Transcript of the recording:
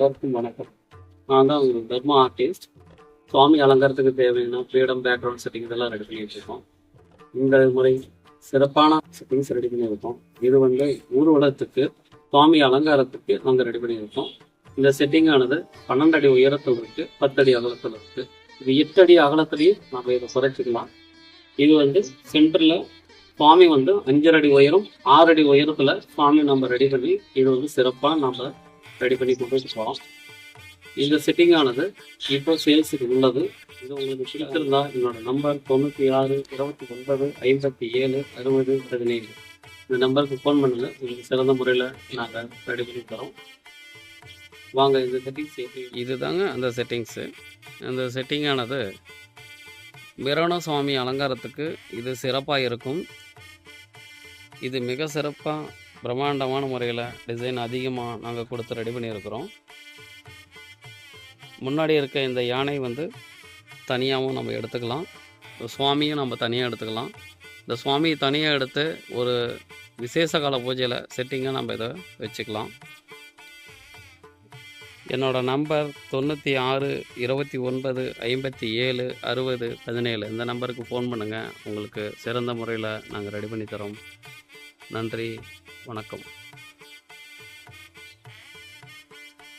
எல்லாருக்கும் வணக்கம். நான் தான் ஒரு தர்மா ஆர்டிஸ்ட் சுவாமி அலங்காரத்துக்கு தேவையான ஃப்ரீடம் பேக்ரவுண்ட் செட்டிங் இதெல்லாம் ரெடி பண்ணி வச்சிருக்கோம் இந்த முறை சிறப்பான செட்டிங்ஸ் ரெடி பண்ணியிருக்கோம். இது வந்து ஊர்வலத்துக்கு சுவாமி அலங்காரத்துக்கு நாங்கள் ரெடி பண்ணியிருக்கோம். இந்த செட்டிங்கானது பன்னெண்டு அடி உயரத்தில் இருக்கு பத்தடி அகலத்தில் இருக்கு. இது எட்டு அடி அகலத்திலையும் நம்ம இதை குறைச்சிக்கலாம். இது வந்து சென்டரில் சுவாமி வந்து அஞ்சரை அடி உயரம் ஆறு அடி உயரத்தில் சுவாமி நம்ம ரெடி பண்ணி இது வந்து சிறப்பாக நம்ம ரெடி பண்ணி கொண்டு போகிறோம் இந்த செட்டிங் ஆனது இப்போ சேல்ஸுக்கு உள்ளது. இது உங்களுக்கு பிடிச்சிருந்தா என்னோட நம்பர் தொண்ணூற்றி ஆறு இருபத்தி ஒன்பது ஐம்பத்தி ஏழு அறுபது பதினேழு இந்த நம்பருக்கு ஃபோன் பண்ணுங்க. உங்களுக்கு சிறந்த முறையில் நாங்கள் ரெடி பண்ணி தரோம். வாங்க இந்த செட்டிங்ஸ் இது இதுதாங்க அந்த செட்டிங்ஸு அந்த செட்டிங்கானது மிரோண சுவாமி அலங்காரத்துக்கு இது சிறப்பாக இருக்கும். இது மிக சிறப்பாக பிரம்மாண்டமான முறையில் டிசைன் அதிகமாக நாங்கள் கொடுத்து ரெடி பண்ணியிருக்கிறோம். முன்னாடி இருக்க இந்த யானை வந்து தனியாகவும் நம்ம எடுத்துக்கலாம். இந்த சுவாமியும் நம்ம தனியாக எடுத்துக்கலாம். இந்த சுவாமி தனியாக எடுத்து ஒரு விசேஷ கால பூஜையில் செட்டிங்காக நம்ம இதை வச்சுக்கலாம். என்னோடய நம்பர் தொண்ணூற்றி ஆறு இருபத்தி ஒன்பது ஐம்பத்தி ஏழு அறுபது பதினேழு இந்த நம்பருக்கு ஃபோன் பண்ணுங்கள் உங்களுக்கு சிறந்த முறையில் நாங்கள் ரெடி பண்ணி தரோம். நன்றி. வணக்கம்.